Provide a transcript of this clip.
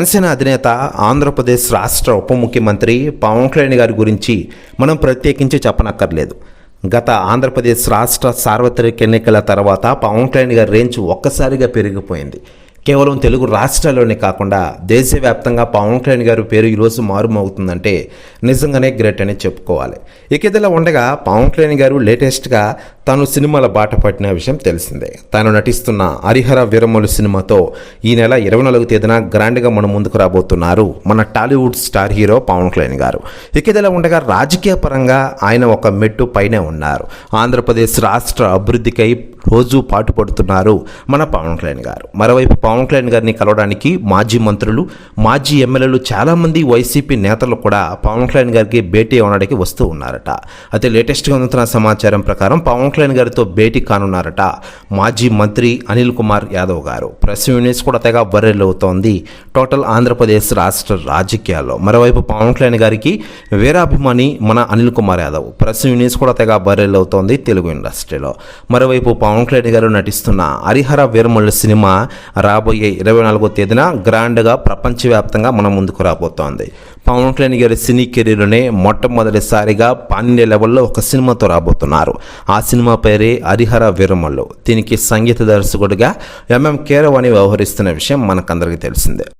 జనసేన అధినేత ఆంధ్రప్రదేశ్ రాష్ట్ర ఉప ముఖ్యమంత్రి పవన్ కళ్యాణ్ గారి గురించి మనం ప్రత్యేకించి చెప్పనక్కర్లేదు. గత ఆంధ్రప్రదేశ్ రాష్ట్ర సార్వత్రిక ఎన్నికల తర్వాత పవన్ కళ్యాణ్ గారి రేంజ్ ఒక్కసారిగా పెరిగిపోయింది. కేవలం తెలుగు రాష్ట్రాల్లోనే కాకుండా దేశవ్యాప్తంగా పవన్ కళ్యాణ్ గారి పేరు ఈరోజు మారుమవుతుందంటే నిజంగానే గ్రేట్ అని చెప్పుకోవాలి. ఇక ఇదిలా ఉండగా పవన్ కళ్యాణ్ గారు లేటెస్ట్గా తాను సినిమాల బాట పట్టిన విషయం తెలిసిందే. తాను నటిస్తున్న హరిహర వీరమ్మలు సినిమాతో ఈ నెల ఇరవై నాలుగు తేదీన గ్రాండ్గా మన ముందుకు రాబోతున్నారు మన Tollywood star hero Pawan Kalyan గారు. ఇక ఇదిలా ఉండగా రాజకీయ పరంగా ఆయన ఒక మెట్టు పైనే ఉన్నారు. ఆంధ్రప్రదేశ్ రాష్ట్ర అభివృద్ధికై రోజు పాటుపడుతున్నారు మన పవన్ కళ్యాణ్ గారు. మరోవైపు పవన్ కళ్యాణ్ గారిని కలవడానికి మాజీ మంత్రులు మాజీ ఎమ్మెల్యేలు చాలామంది వైసీపీ నేతలు కూడా పవన్ కళ్యాణ్ గారికి భేటీ అవడానికి వస్తూ ఉన్నారట. అయితే లేటెస్ట్గా అందుతున్న సమాచారం ప్రకారం పవన్ కళ్యాణ్ గారితో భేటీ కానున్నారట మాజీ మంత్రి అనిల్ కుమార్ యాదవ్ గారు. ప్రెస్ యూనిట్స్ కూడా తెగ అవుతోంది. టోటల్ ఆంధ్రప్రదేశ్ రాష్ట్ర రాజకీయాల్లో. మరోవైపు పవన్ కళ్యాణ్ గారికి వీరాభిమాని మన అనిల్ కుమార్ యాదవ్. ప్రెస్ యూనిట్స్ కూడా తెగ అవుతోంది తెలుగు ఇండస్ట్రీలో. మరోవైపు పవన్ కళ్యాణ్ గారు నటిస్తున్న హరిహర వీరమల్లు సినిమా రాబోయే ఇరవై నాలుగో తేదీన గ్రాండ్గా ప్రపంచవ్యాప్తంగా మన ముందుకు రాబోతోంది. పవన్ కళ్యాణ్ గారి సినీ కెరీర్లోనే మొట్టమొదటిసారిగా పాన్య లెవెల్లో ఒక సినిమాతో రాబోతున్నారు. ఆ సినిమా పేరే హరిహర వీరమల్లు. దీనికి సంగీత దర్శకుడిగా ఎంఎం కేరవాణి వ్యవహరిస్తున్న విషయం మనకందరికీ తెలిసిందే.